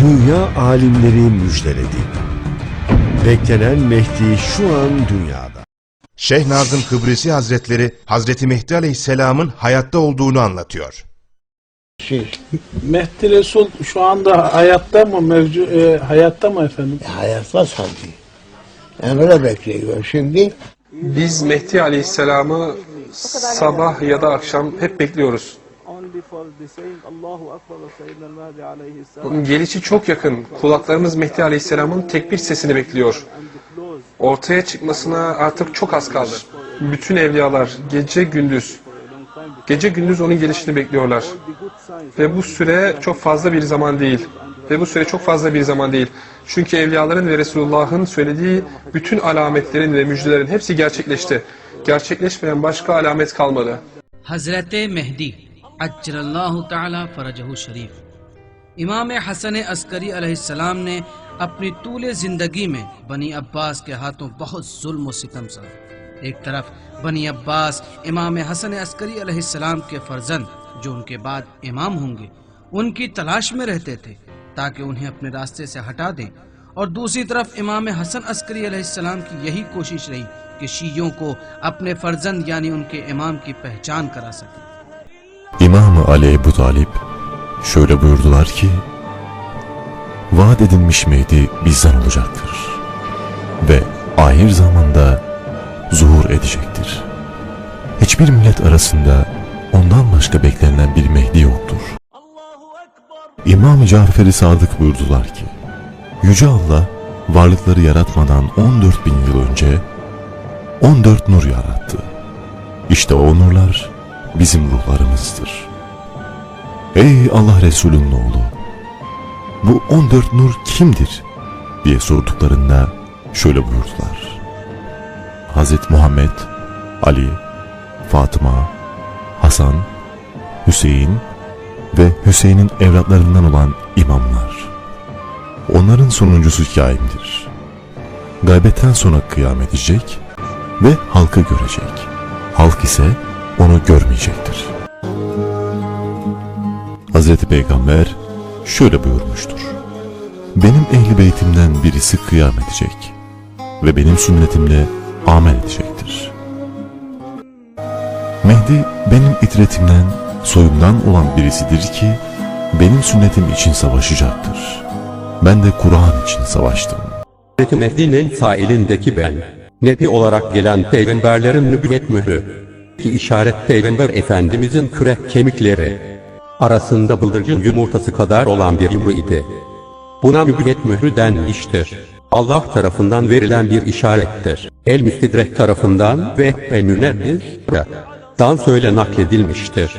Dünya alimleri müjdeledi. Beklenen Mehdi şu an dünyada. Şeyh Nazım Kıbrisi Hazretleri Hazreti Mehdi Aleyhisselam'ın hayatta olduğunu anlatıyor. Şey, Mehdi Resul şu anda hayatta mı mevcu e, hayatta mı efendim? hayatta sanki. Yani öyle bekliyor. Şimdi Biz Mehdi Aleyhisselam'ı sabah ya da akşam hep bekliyoruz. Onun gelişi çok yakın. Kulaklarımız Mehdi Aleyhisselam'ın tekbir sesini bekliyor. Ortaya çıkmasına artık çok az kaldı. Bütün evliyalar gece gündüz, gece gündüz onun gelişini bekliyorlar. Ve bu süre çok fazla bir zaman değil. Ve bu süre çok fazla bir zaman değil. Çünkü evliyaların ve Resulullah'ın söylediği bütün alametlerin ve müjdelerin hepsi gerçekleşti. Gerçekleşmeyen başka alamet kalmadı. اجر اللہ تعالی فرجہ شریف۔ امام حسن عسکری علیہ السلام نے اپنی طول زندگی میں بنی عباس کے ہاتھوں بہت ظلم و ستم سا ایک طرف بنی عباس امام حسن عسکری علیہ السلام کے فرزند جو ان کے بعد امام ہوں گے، ان کی تلاش میں رہتے تھے تاکہ انہیں اپنے راستے سے ہٹا دیں۔ اور دوسری طرف امام حسن عسکری علیہ السلام کی یہی کوشش رہی کہ شیعوں کو اپنے فرزند یعنی ان کے امام کی پہچان کرا سکیں۔ İmam-ı Ali Ebu Talip şöyle buyurdular ki Vaat edilmiş Mehdi bizden olacaktır ve ahir zamanda zuhur edecektir. Hiçbir millet arasında ondan başka beklenen bir Mehdi yoktur. İmam-ı Cafer-i Sadık buyurdular ki Yüce Allah varlıkları yaratmadan 14 bin yıl önce 14 nur yarattı. İşte o nurlar bizim ruhlarımızdır. Ey Allah Resulü'nün oğlu! Bu 14 nur kimdir? diye sorduklarında şöyle buyurdular. Hazreti Muhammed, Ali, Fatıma, Hasan, Hüseyin ve Hüseyin'in evlatlarından olan imamlar. Onların sonuncusu kaimdir. Gaybetten sonra kıyam edecek ve halkı görecek. Halk ise onu görmeyecektir. Hazreti Peygamber şöyle buyurmuştur. Benim ehli beytimden birisi kıyam edecek ve benim sünnetimle amel edecektir. Mehdi benim itretimden, soyumdan olan birisidir ki benim sünnetim için savaşacaktır. Ben de Kur'an için savaştım. Mehdi'nin sağ elindeki ben. Nebi olarak gelen peygamberlerin nübüvvet mührü. Ki işaret peygamber efendimizin kürek kemikleri. Arasında bıldırcın yumurtası kadar olan bir yumru idi. Buna nübüvvet mührü denmiştir. Allah tarafından verilen bir işarettir. El müstedrek tarafından ve münebbiz dan söyle nakledilmiştir.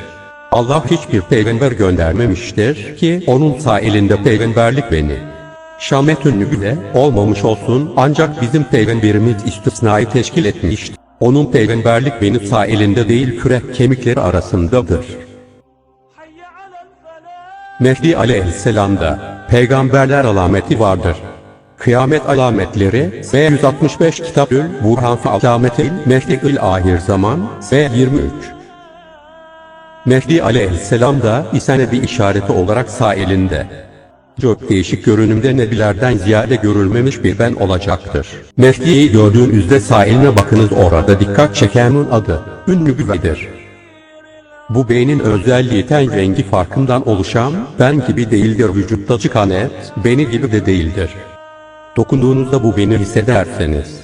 Allah hiçbir peygamber göndermemiştir ki onun sağ elinde peygamberlik beni. Şametün nübüle olmamış olsun ancak bizim peygamberimiz istisnayı teşkil etmiştir. Onun peygamberlik benim sağ elinde değil kürek kemikleri arasındadır. Mehdi aleyhisselamda peygamberler alameti vardır. Kıyamet alametleri ve 165 Kitabül Burhan alametil Mehdi'ül ahir zaman ve 23. Mehdi aleyhisselam da isene bir işareti olarak sağ elinde. Çok değişik görünümde nebilerden ziyade görülmemiş bir ben olacaktır. Mehdi'yi gördüğünüzde sağ eline bakınız orada dikkat çekenin adı, ünlü güvedir. Bu beynin özelliği ten rengi farkından oluşan, ben gibi değildir vücutta çıkan et, beni gibi de değildir. Dokunduğunuzda bu beni hissederseniz,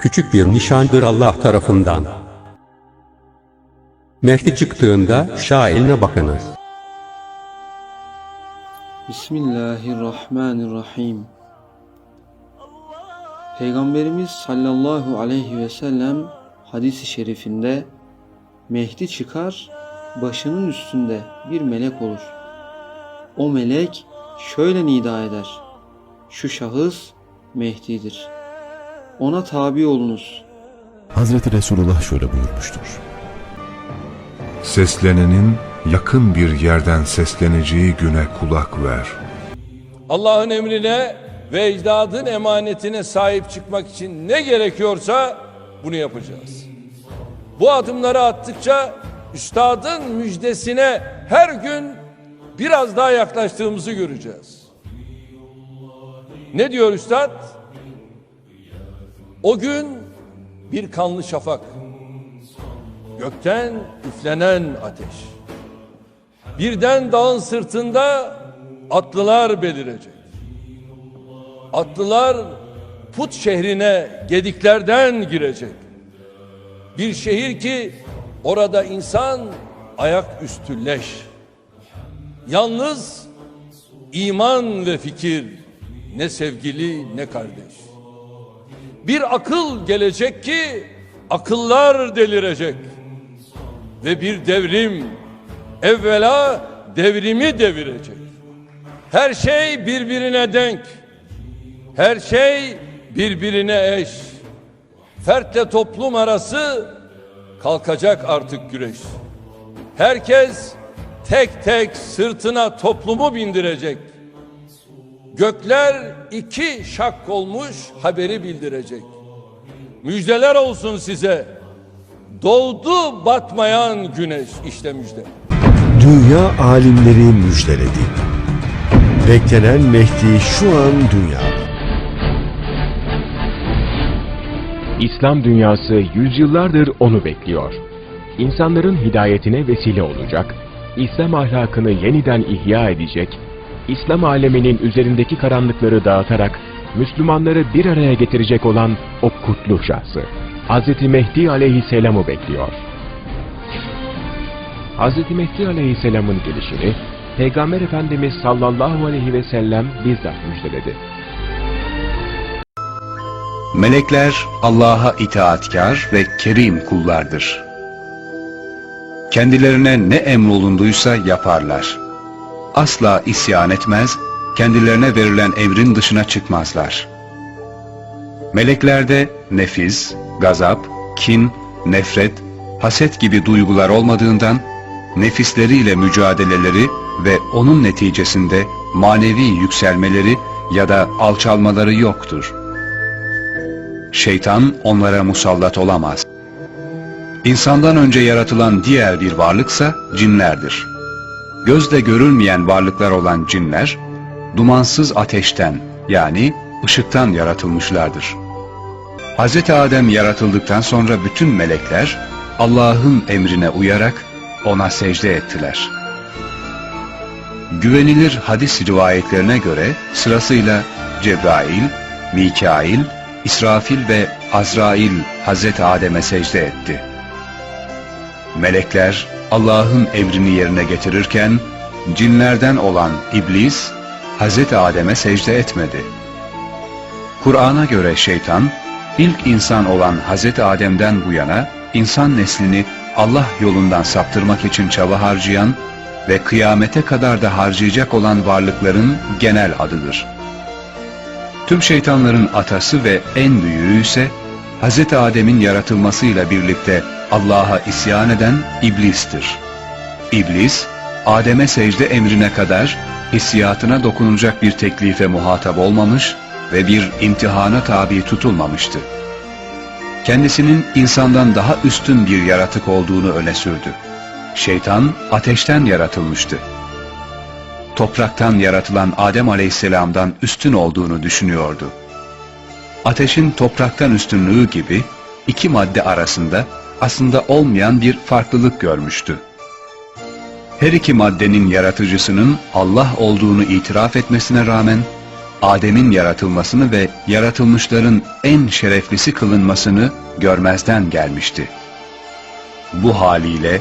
küçük bir nişandır Allah tarafından. Mehdi çıktığında şailine bakınız. Bismillahirrahmanirrahim. Peygamberimiz sallallahu aleyhi ve sellem hadisi şerifinde Mehdi çıkar, başının üstünde bir melek olur. O melek şöyle nida eder. Şu şahıs Mehdi'dir. Ona tabi olunuz. Hazreti Resulullah şöyle buyurmuştur. Seslenenin yakın bir yerden sesleneceği güne kulak ver. Allah'ın emrine ve ecdadın emanetine sahip çıkmak için ne gerekiyorsa bunu yapacağız. Bu adımları attıkça üstadın müjdesine her gün biraz daha yaklaştığımızı göreceğiz. Ne diyor üstad? O gün bir kanlı şafak. Gökten üflenen ateş. Birden dağın sırtında atlılar belirecek. Atlılar Put şehrine gediklerden girecek. Bir şehir ki orada insan ayak üstü leş. Yalnız iman ve fikir ne sevgili ne kardeş. Bir akıl gelecek ki akıllar delirecek. Ve bir devrim evvela devrimi devirecek. Her şey birbirine denk. Her şey birbirine eş. Fertle toplum arası kalkacak artık güreş. Herkes tek tek sırtına toplumu bindirecek. Gökler iki şak olmuş haberi bildirecek. Müjdeler olsun size. Doğdu batmayan güneş işte müjde. Dünya alimleri müjdeledi. Beklenen Mehdi şu an dünyada. İslam dünyası yüzyıllardır onu bekliyor. İnsanların hidayetine vesile olacak, İslam ahlakını yeniden ihya edecek, İslam aleminin üzerindeki karanlıkları dağıtarak Müslümanları bir araya getirecek olan o kutlu şahsı, Hz. Mehdi aleyhisselam'ı bekliyor. Hz. Mehdi aleyhisselamın gelişini Peygamber Efendimiz sallallahu aleyhi ve sellem bizzat müjdeledi. Melekler Allah'a itaatkar ve kerim kullardır. Kendilerine ne emrolunduysa yaparlar. Asla isyan etmez, kendilerine verilen emrin dışına çıkmazlar. Meleklerde nefis, gazap, kin, nefret, haset gibi duygular olmadığından nefisleriyle mücadeleleri ve onun neticesinde manevi yükselmeleri ya da alçalmaları yoktur. Şeytan onlara musallat olamaz. İnsandan önce yaratılan diğer bir varlıksa cinlerdir. Gözle görülmeyen varlıklar olan cinler, dumansız ateşten yani ışıktan yaratılmışlardır. Hz. Adem yaratıldıktan sonra bütün melekler Allah'ın emrine uyarak ona secde ettiler. Güvenilir hadis rivayetlerine göre sırasıyla Cebrail, Mikail, İsrafil ve Azrail Hazreti Adem'e secde etti. Melekler Allah'ın emrini yerine getirirken cinlerden olan iblis Hazreti Adem'e secde etmedi. Kur'an'a göre şeytan ilk insan olan Hazreti Adem'den bu yana insan neslini Allah yolundan saptırmak için çaba harcayan ve kıyamete kadar da harcayacak olan varlıkların genel adıdır. Tüm şeytanların atası ve en büyüğü ise Hz. Adem'in yaratılmasıyla birlikte Allah'a isyan eden iblistir. İblis, Adem'e secde emrine kadar hissiyatına dokunacak bir teklife muhatap olmamış ve bir imtihana tabi tutulmamıştı. Kendisinin insandan daha üstün bir yaratık olduğunu öne sürdü. Şeytan ateşten yaratılmıştı topraktan yaratılan Adem Aleyhisselam'dan üstün olduğunu düşünüyordu. Ateşin topraktan üstünlüğü gibi iki madde arasında aslında olmayan bir farklılık görmüştü. Her iki maddenin yaratıcısının Allah olduğunu itiraf etmesine rağmen Adem'in yaratılmasını ve yaratılmışların en şereflisi kılınmasını görmezden gelmişti. Bu haliyle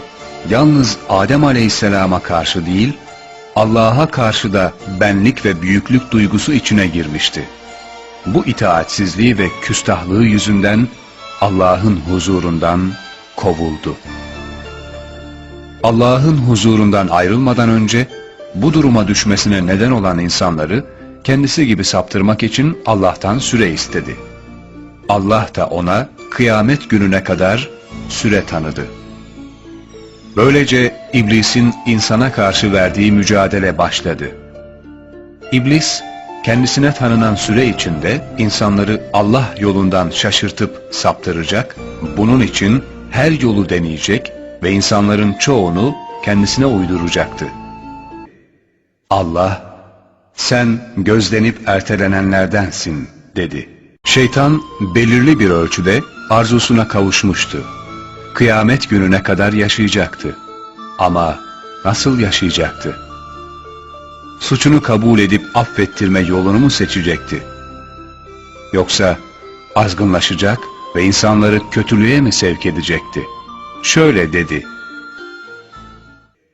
yalnız Adem Aleyhisselam'a karşı değil, Allah'a karşı da benlik ve büyüklük duygusu içine girmişti. Bu itaatsizliği ve küstahlığı yüzünden Allah'ın huzurundan kovuldu. Allah'ın huzurundan ayrılmadan önce bu duruma düşmesine neden olan insanları kendisi gibi saptırmak için Allah'tan süre istedi. Allah da ona kıyamet gününe kadar süre tanıdı. Böylece iblisin insana karşı verdiği mücadele başladı. İblis, kendisine tanınan süre içinde insanları Allah yolundan şaşırtıp saptıracak, bunun için her yolu deneyecek ve insanların çoğunu kendisine uyduracaktı. Allah, Sen gözlenip ertelenenlerdensin dedi. Şeytan belirli bir ölçüde arzusuna kavuşmuştu. Kıyamet gününe kadar yaşayacaktı. Ama nasıl yaşayacaktı? Suçunu kabul edip affettirme yolunu mu seçecekti? Yoksa azgınlaşacak ve insanları kötülüğe mi sevk edecekti? Şöyle dedi.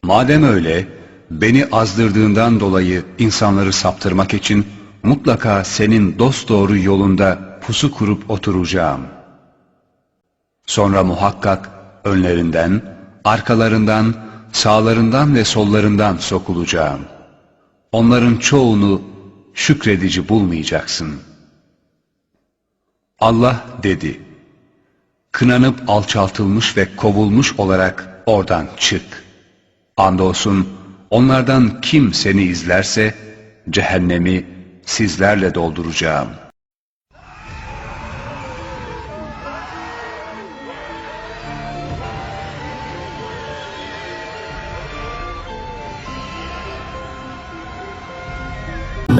Madem öyle, beni azdırdığından dolayı insanları saptırmak için mutlaka senin dosdoğru yolunda pusu kurup oturacağım. Sonra muhakkak önlerinden, arkalarından, sağlarından ve sollarından sokulacağım. Onların çoğunu şükredici bulmayacaksın. Allah dedi, kınanıp alçaltılmış ve kovulmuş olarak oradan çık. Andolsun onlardan kim seni izlerse cehennemi sizlerle dolduracağım.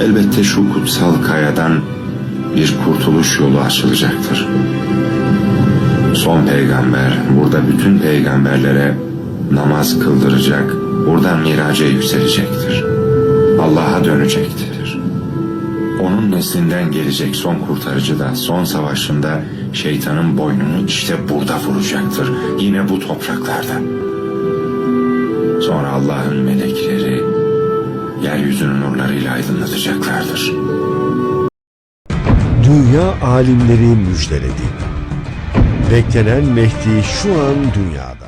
Elbette şu kutsal kayadan bir kurtuluş yolu açılacaktır. Son peygamber burada bütün peygamberlere namaz kıldıracak, buradan miraca yükselecektir. Allah'a dönecektir. Onun neslinden gelecek son kurtarıcı da son savaşında şeytanın boynunu işte burada vuracaktır. Yine bu topraklarda. Sonra Allah'ın melekleri yeryüzünün nurlarıyla aydınlatacaklardır. Dünya alimleri müjdeledi. Beklenen Mehdi şu an dünyada.